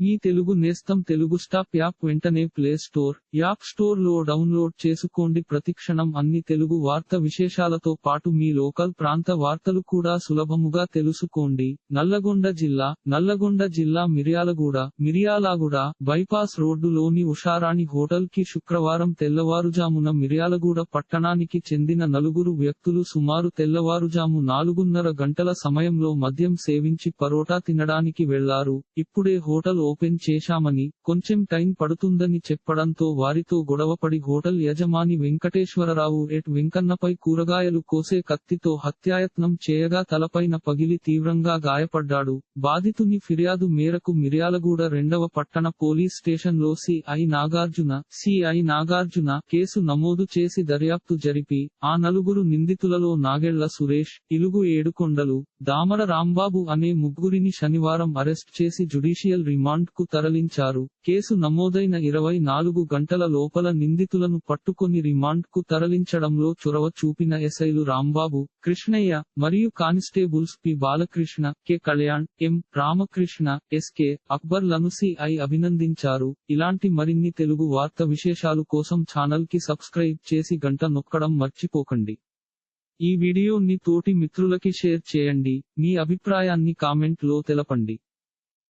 మీ తెలుగు నేస్తం Telugu stop app వెంటనే play store app స్టోర్లో డౌన్లోడ్ చేసుకోండి. ప్రతిక్షణం అన్ని తెలుగు వార్త విశేషాలతో పాటు మీ లోకల్ ప్రాంత వార్తలు కూడా సులభముగా తెలుసుకోండి. నల్లగొండ జిల్లా నల్లగొండ జిల్లా మిర్యాలగూడ మిర్యాలగూడ బైపాస్ రోడ్డులోని ఉషారాణి హోటల్కి శుక్రవారం తెల్లవారుజామున మిర్యాలగూడ పట్టణానికి చెందిన నలుగురు వ్యక్తులు సుమారు తెల్లవారుజాము నాలుగున్నర గంటల సమయంలో మద్యం సేవించి పరోటా తినడానికి వెళ్ళారు. ఇప్పుడే హోటల్ ఓపెన్ చేశామని కొంచెం టైం పడుతుందని చెప్పడంతో వారితో గొడవపడి హోటల్ యజమాని వెంకటేశ్వరరావు ఎట్ వెంకన్నపై కూరగాయలు కోసే కత్తితో హత్యాయత్నం చేయగా తలపైన పగిలి తీవ్రంగా గాయపడ్డాడు. బాధితుని ఫిర్యాదు మేరకు మిర్యాలగూడ రెండవ పట్టణ పోలీస్ స్టేషన్లో CI Nagarjuna CI Nagarjuna case నమోదు చేసి దర్యాప్తు జరిపి ఆ నలుగురు నిందితులలో నాగెళ్ళ సురేష్ ఇలుగు ఏడుకొండలు దామర రాంబాబు అనే ముగ్గురిని శనివారం అరెస్ట్ చేసి జుడిషియల్ రిమాండ్ కు తరలించారు. కేసు నమోదైన ఇరవై నాలుగు గంటల లోపల నిందితులను పట్టుకొని రిమాండ్కు తరలించడంలో చొరవ చూపిన ఎస్ఐలు రాంబాబు కృష్ణయ్య మరియు constables P. Balakrishna K. Kalyan M. Ramakrishna SK అక్బర్లను CI అభినందించారు. ఇలాంటి మరిన్ని తెలుగు వార్త విశేషాలు కోసం ఛానల్కి సబ్స్క్రైబ్ చేసి గంట నొక్కడం మర్చిపోకండి. ఈ వీడియోని తోటి మిత్రులకి షేర్ చేయండి. మీ అభిప్రాయాన్ని కామెంట్లో తెలపండి.